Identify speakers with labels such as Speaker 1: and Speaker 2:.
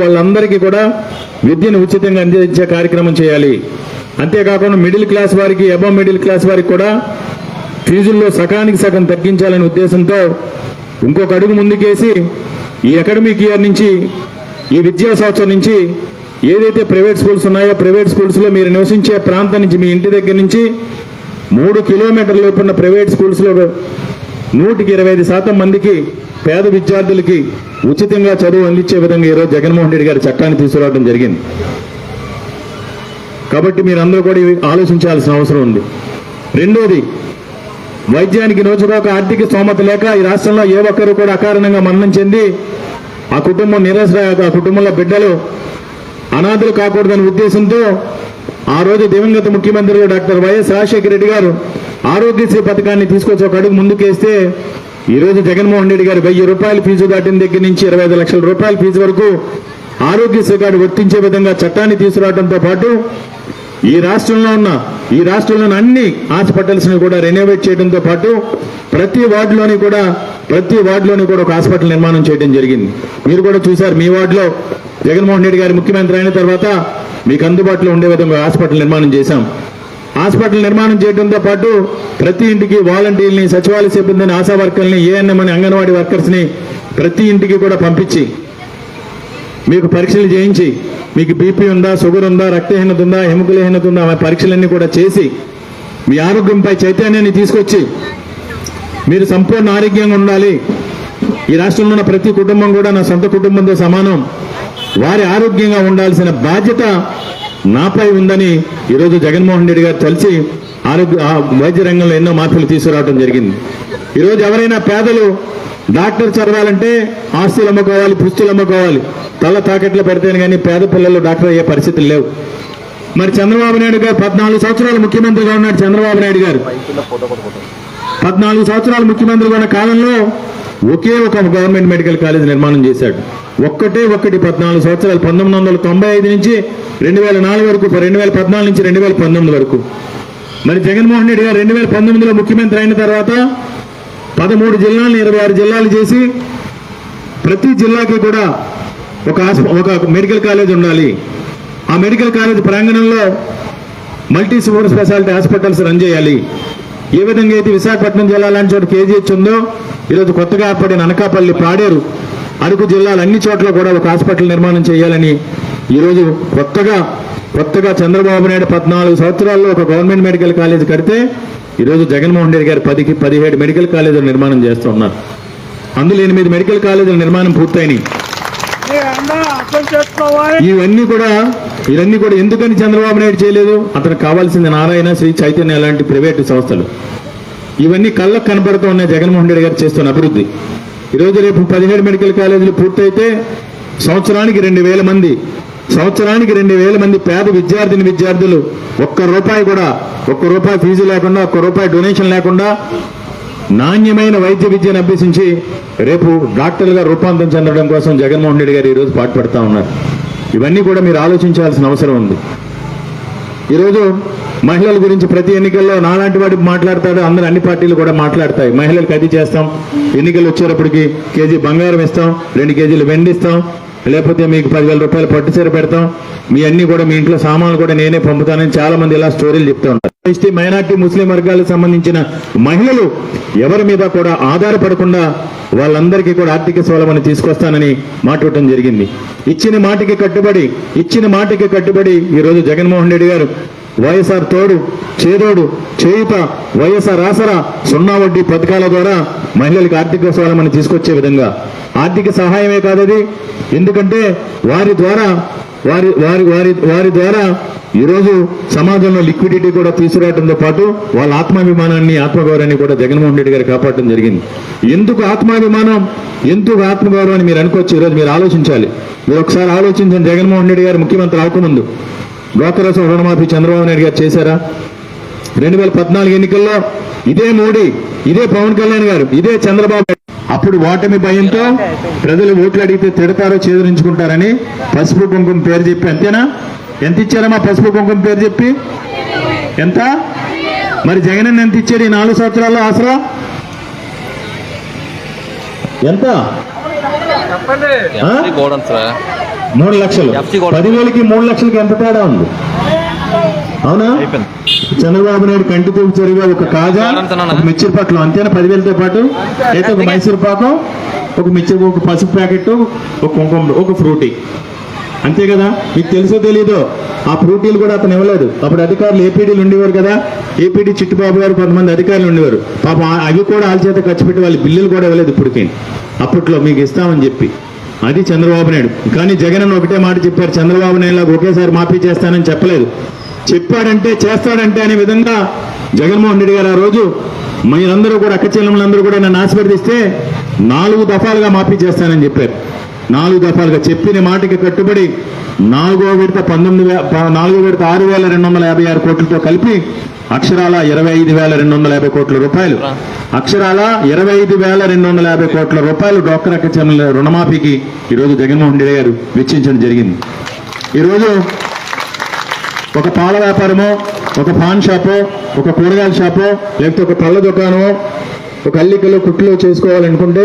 Speaker 1: వాళ్ళందరికీ కూడా విద్యను ఉచితంగా అందించే కార్యక్రమం చేయాలి. అంతేకాకుండా మిడిల్ క్లాస్ వారికి అబవ్ మిడిల్ క్లాస్ వారికి కూడా ఫీజుల్లో సకానికి సగం తగ్గించాలనే ఉద్దేశంతో ఇంకొక అడుగు ముందుకేసి ఈ అకాడమిక్ ఇయర్ నుంచి ఈ విద్యా సంవత్సరం నుంచి ఏదైతే ప్రైవేట్ స్కూల్స్ ఉన్నాయో ప్రైవేట్ స్కూల్స్లో మీరు నివసించే ప్రాంతం నుంచి మీ ఇంటి దగ్గర నుంచి మూడు కిలోమీటర్ల లోపున్న ప్రైవేట్ స్కూల్స్లో నూటికి ఇరవై ఐదు శాతం మందికి పేద విద్యార్థులకి ఉచితంగా చదువు అందించే విధంగా ఈరోజు జగన్మోహన్ రెడ్డి గారి చట్టాన్ని తీసుకురావడం జరిగింది. కాబట్టి మీరందరూ కూడా ఆలోచించాల్సిన అవసరం ఉంది. రెండోది వైద్యానికి నోచుకోక ఆర్థిక స్తోమత లేక ఈ రాష్ట్రంలో ఏ ఒక్కరు కూడా అకారణంగా మరణం చెంది ఆ కుటుంబం నిరాశ ఆ కుటుంబంలో బిడ్డలు అనాథులు కాకూడదనే ఉద్దేశంతో ఆ రోజు దివంగత ముఖ్యమంత్రి డాక్టర్ వైఎస్ రాజశేఖర రెడ్డి గారు ఆరోగ్యశ్రీ పథకాన్ని తీసుకొచ్చి ఒక అడుగు ముందుకేస్తే ఈ రోజు జగన్మోహన్ రెడ్డి గారు వెయ్యి రూపాయల ఫీజు దాటిన దగ్గర నుంచి ఇరవై ఐదు లక్షల రూపాయల ఫీజు వరకు ఆరోగ్యశ్రీ కార్డు వర్తించే విధంగా చట్టాన్ని తీసుకురావడంతో పాటు ఈ రాష్ట్రంలో ఉన్న ఈ రాష్ట్రంలోని అన్ని హాస్పిటల్స్ని కూడా రెనోవేట్ చేయడంతో పాటు ప్రతి వార్డులోని కూడా ప్రతి వార్డులోని కూడా ఒక హాస్పిటల్ నిర్మాణం చేయడం జరిగింది. మీరు కూడా చూశారు మీ వార్డులో జగన్మోహన్ రెడ్డి గారు ముఖ్యమంత్రి అయిన తర్వాత మీకు అందుబాటులో ఉండే విధంగా హాస్పిటల్ నిర్మాణం చేశాం. హాస్పిటల్ నిర్మాణం చేయడంతో పాటు ప్రతి ఇంటికి వాలంటీర్ని సచివాలయ సిబ్బందిని ఆశా వర్కర్ని ఏఎన్ఎం అని అంగన్వాడీ వర్కర్స్ని ప్రతి ఇంటికి కూడా పంపించి మీకు పరీక్షలు చేయించి మీకు బీపీ ఉందా షుగర్ ఉందా రక్తహీనత ఉందా ఎముకలహీనత ఉందా పరీక్షలన్నీ కూడా చేసి మీ ఆరోగ్యంపై చైతన్యాన్ని తీసుకొచ్చి మీరు సంపూర్ణ ఆరోగ్యంగా ఉండాలి. ఈ రాష్ట్రంలో ఉన్న ప్రతి కుటుంబం కూడా నా సొంత కుటుంబంతో సమానం. వారి ఆరోగ్యంగా ఉండాల్సిన బాధ్యత నాపై ఉందని ఈరోజు జగన్మోహన్ రెడ్డి గారు కలిసి ఆరోగ్య వైద్య రంగంలో ఎన్నో మార్పులు తీసుకురావడం జరిగింది. ఈరోజు ఎవరైనా పేదలు డాక్టర్ చదవాలంటే ఆస్తులు అమ్ముకోవాలి పుస్తులు అమ్ముకోవాలి. తల తాకట్లు పెడితేనే కానీ పేద పిల్లలు డాక్టర్ అయ్యే పరిస్థితులు లేవు. మరి చంద్రబాబు నాయుడు గారు పద్నాలుగు సంవత్సరాలు ముఖ్యమంత్రిగా ఉన్నాడు చంద్రబాబు నాయుడు గారు. పద్నాలుగు సంవత్సరాలు ముఖ్యమంత్రిగా ఉన్న కాలంలో ఒకే ఒక గవర్నమెంట్ మెడికల్ కాలేజ్ నిర్మాణం చేశాడు. ఒక్కటే ఒక్కటి పద్నాలుగు సంవత్సరాలు పంతొమ్మిది వందల తొంభై ఐదు నుంచి రెండు వేల నాలుగు వరకు రెండు వేల పద్నాలుగు నుంచి రెండు వేల పంతొమ్మిది వరకు. మరి జగన్మోహన్ రెడ్డి గారు రెండు వేల పంతొమ్మిదిలో ముఖ్యమంత్రి అయిన తర్వాత పదమూడు జిల్లాలను ఇరవై ఆరు జిల్లాలు చేసి ప్రతి జిల్లాకి కూడా ఒక ఒక మెడికల్ కాలేజ్ ఉండాలి. ఆ మెడికల్ కాలేజ్ ప్రాంగణంలో multi super speciality hospitals run చేయాలి. ఏ విధంగా అయితే విశాఖపట్నం జిల్లా లాంటి చోట కేజీహెచ్ ఉందో ఈరోజు కొత్తగా ఏర్పడిన అనకాపల్లి పాడేరు అరకు జిల్లాలు అన్ని చోట్ల కూడా ఒక హాస్పిటల్ నిర్మాణం చేయాలని ఈరోజు కొత్తగా కొత్తగా చంద్రబాబు నాయుడు పద్నాలుగు సంవత్సరాల్లో ఒక గవర్నమెంట్ మెడికల్ కాలేజ్ కడితే ఈరోజు జగన్మోహన్ రెడ్డి గారు పదికి పదిహేడు మెడికల్ కాలేజీలు నిర్మాణం చేస్తున్నారు అందులో ఎనిమిది మెడికల్ కాలేజీల నిర్మాణం పూర్తయినాయి. ఇవన్నీ కూడా ఇవన్నీ కూడా ఎందుకని చంద్రబాబు నాయుడు చేయలేదు? అతనికి కావాల్సింది నారాయణ శ్రీ చైతన్య లాంటి ప్రైవేటు సంస్థలు. ఇవన్నీ కళ్ళకు కనపడుతూ ఉన్నాయి జగన్మోహన్ రెడ్డి గారు చేస్తున్న అభివృద్ధి. ఈరోజు రేపు పదిహేడు మెడికల్ కాలేజీలు పూర్తయితే సంవత్సరానికి రెండు వేల మంది సంవత్సరానికి రెండు వేల మంది పేద విద్యార్థిని విద్యార్థులు ఒక్క రూపాయి కూడా ఒక్క రూపాయి ఫీజు లేకుండా ఒక్క రూపాయి డొనేషన్ లేకుండా నాణ్యమైన వైద్య విద్యను అభ్యసించి రేపు డాక్టర్లుగా రూపాంతరం చెందడం కోసం జగన్మోహన్ రెడ్డి గారు ఈరోజు పాటుపడతా ఉన్నారు. ఇవన్నీ కూడా మీరు ఆలోచించాల్సిన అవసరం ఉంది. ఈరోజు మహిళల గురించి ప్రతి ఎన్నికల్లో నాలాంటి వాడు మాట్లాడతాడు అందరూ అన్ని పార్టీలు కూడా మాట్లాడతాయి. మహిళలకు అది చేస్తాం ఎన్నికలు వచ్చేటప్పటికి కేజీ బంగారం ఇస్తాం రెండు కేజీలు వెండి ఇస్తాం లేకపోతే మీకు పదివేల రూపాయలు పట్టు చీర పెడతాం. మీ అన్ని కూడా మీ ఇంట్లో సామాన్లు కూడా నేనే పంపుతానని చాలా మంది ఇలా స్టోరీలు చెప్తా ఉంటారు ఎస్టీ మైనార్టీ ముస్లిం వర్గాలకు సంబంధించిన మహిళలు ఎవరి మీద కూడా ఆధారపడకుండా వాళ్ళందరికీ కూడా ఆర్థిక స్వావలంబన తీసుకొస్తానని మాట్లాడటం జరిగింది. ఇచ్చిన మాటకి కట్టుబడి ఇచ్చిన మాటకి కట్టుబడి ఈరోజు జగన్మోహన్ రెడ్డి గారు వైఎస్ఆర్ తోడు చేదోడు చేయుత వైఎస్ఆర్ ఆసరా సున్నా వడ్డీ పథకాల ద్వారా మహిళలకు ఆర్థిక స్వావలంబన తీసుకొచ్చే విధంగా. ఆర్థిక సహాయమే కాదది ఎందుకంటే వారి ద్వారా వారి వారి వారి వారి ద్వారా ఈరోజు సమాజంలో లిక్విడిటీ కూడా తీసుకురావడంతో పాటు వాళ్ళ ఆత్మాభిమానాన్ని ఆత్మగౌరవాన్ని కూడా జగన్మోహన్ రెడ్డి గారు కాపాడటం జరిగింది. ఎందుకు ఆత్మాభిమానం? ఎందుకు ఆత్మగౌరవాన్ని మీరు అనుకోవచ్చు? ఈరోజు మీరు ఆలోచించాలి. మీరు ఒకసారి ఆలోచించండి. జగన్మోహన్ రెడ్డి గారు ముఖ్యమంత్రి అవకముందు గోకరసం రుణమాఫీ చంద్రబాబు నాయుడు గారు చేశారా? రెండు వేల పద్నాలుగు ఎన్నికల్లో ఇదే మోడీ ఇదే పవన్ కళ్యాణ్ గారు ఇదే చంద్రబాబు అప్పుడు ఓటమి భయంతో ప్రజలు ఓట్లు అడిగితే తిడతారో చేదరించుకుంటారని పసుపు కుంకుమ పేరు చెప్పి అంతేనా? ఎంత ఇచ్చారమ్మా పసుపు కుంకుమ పేరు చెప్పి? ఎంత? మరి జగన్ ఎంత ఇచ్చాడు ఈ నాలుగు సంవత్సరాల్లో ఆసరా? ఎంత? మూడు లక్షలు. పదివేలకి మూడు లక్షలకి ఎంత తేడా ఉంది? అవునా? చంద్రబాబు నాయుడు కంటి తూపు చెరుగా ఒక కాజా? ఒక మిర్చి పట్లు అంతేనా? పదివేలతో పాటు? అయితే ఒక మైసూర్ పాకం ఒక మిర్చి ఒక పసుపు ప్యాకెట్ ఒక కుంకుమ ఒక ఫ్రూటీ. అంతే కదా? మీకు తెలుసో తెలీదో? ఆ ఫ్రూటీలు కూడా అతను ఇవ్వలేదు. అప్పుడు అధికారులు ఏపీడీలు ఉండేవారు కదా? ఏపీడీ చిట్టుబాబు గారు కొంతమంది అధికారులు ఉండేవారు. పాపం అవి కూడా వాళ్ళ చేత ఖర్చు పెట్టి వాళ్ళ బిల్లులు కూడా ఇవ్వలేదు ఇప్పటికి. అప్పట్లో మీకు ఇస్తామని చెప్పి. అది చంద్రబాబు నాయుడు. కానీ జగన్ ఒకటే మాట చెప్పారు చంద్రబాబు నాయుడు లాగా ఒకేసారి మాఫీ చేస్తానని చెప్పలేదు. చెప్పాడంటే చేస్తాడంటే అనే విధంగా జగన్మోహన్ రెడ్డి గారు ఆ రోజు మీరందరూ కూడా అక్క చెల్లెములందరూ కూడా నన్ను ఆశీర్వదిస్తే నాలుగు దఫాలుగా మాఫీ చేస్తానని చెప్పారు. నాలుగు దఫాలుగా చెప్పిన మాటకి కట్టుబడి నాలుగో విడత పంతొమ్మిది నాలుగో విడత ఆరు వేల రెండు వందల యాభై ఆరు కోట్లతో కలిపి అక్షరాల ఇరవై ఐదు వేల రెండు వందల యాభై కోట్ల రూపాయలు. అక్షరాల ఇరవై ఐదు వేల రెండు వందల యాభై కోట్ల రూపాయలు డాక్టర్ అక్క చెల్లెల రుణమాఫీకి ఈరోజు జగన్మోహన్ రెడ్డి గారు వెచ్చించడం జరిగింది. ఈరోజు ఒక పాల వ్యాపారమో ఒక పాన్ షాపో ఒక కూరగాయల షాపో లేకపోతే ఒక పళ్ళ దుకాణమో ఒక అల్లికలో కుట్లు చేసుకోవాలనుకుంటే